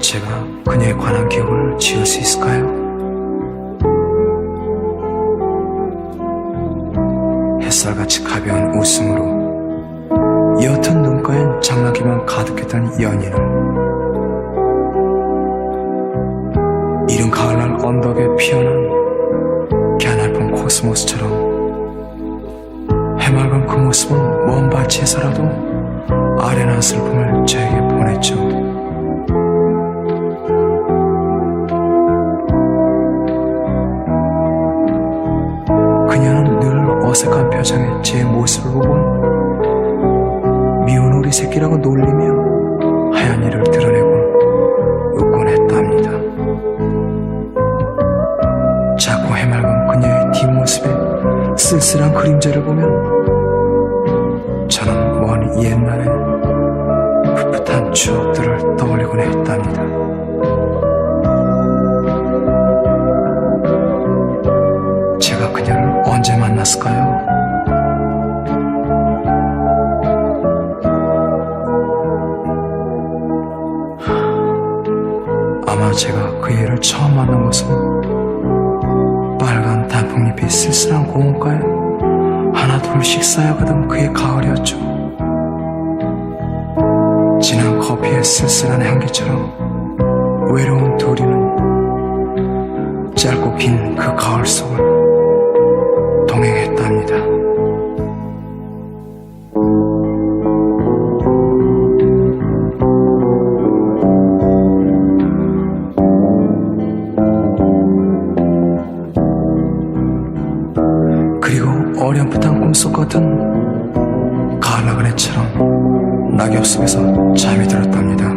제가 그녀에 관한 기억을 지울 수 있을까요? 햇살같이 가벼운 웃음으로 옅은 눈가엔 장난기만 가득했던 연인을 이른 가을날 언덕에 피어난 코스모스처럼 해맑은 그 모습은 먼 밭에서라도 아련한 슬픔을 저에게 보냈죠. 그녀는 늘 어색한 표정의 제 모습을 보곤 미운 우리 새끼라고 놀리며 하얀 이를 드러내고 웃곤 했답니다. 자꾸 해맑은 그녀의 뒷모습에 쓸쓸한 그림자를 보면 저는 먼 옛날에 풋풋한 추억들을 떠올리곤 했답니다. 제가 그녀를 언제 만났을까요? 아마 제가 그 애를 처음 만난 것은 단풍잎이 쓸쓸한 공원가에 하나 둘씩 쌓여가던 그의 가을이었죠. 진한 커피의 쓸쓸한 향기처럼 외로운 둘이는 짧고 긴 그 가을 속을 어렴풋한 꿈속 같은 가을나그네처럼 낙엽 속에서 잠이 들었답니다.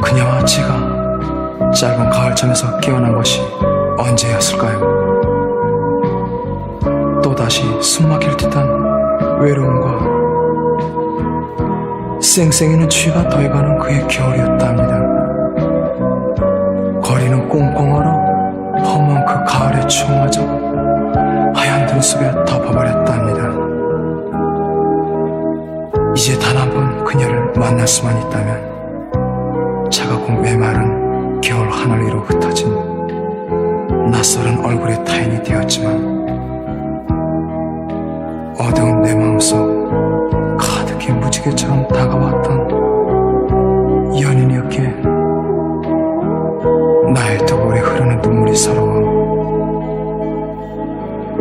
그녀와 제가 짧은 가을잠에서 깨어난 것이 언제였을까요? 또다시 숨막힐 듯한 외로움과 쌩쌩이는 추위가 더해가는 그의 겨울이었답니다. 꽁꽁 얼어 험한 그 가을의 추억마저 하얀 눈 속에 덮어버렸답니다. 이제 단 한 번 그녀를 만날 수만 있다면 차갑고 메마른 겨울 하늘 위로 흩어진 낯설은 얼굴의 타인이 되었지만 어두운 내 마음속 가득히 무지개처럼 다가왔던 아무리 서러워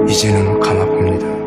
이제는 가나 봅니다.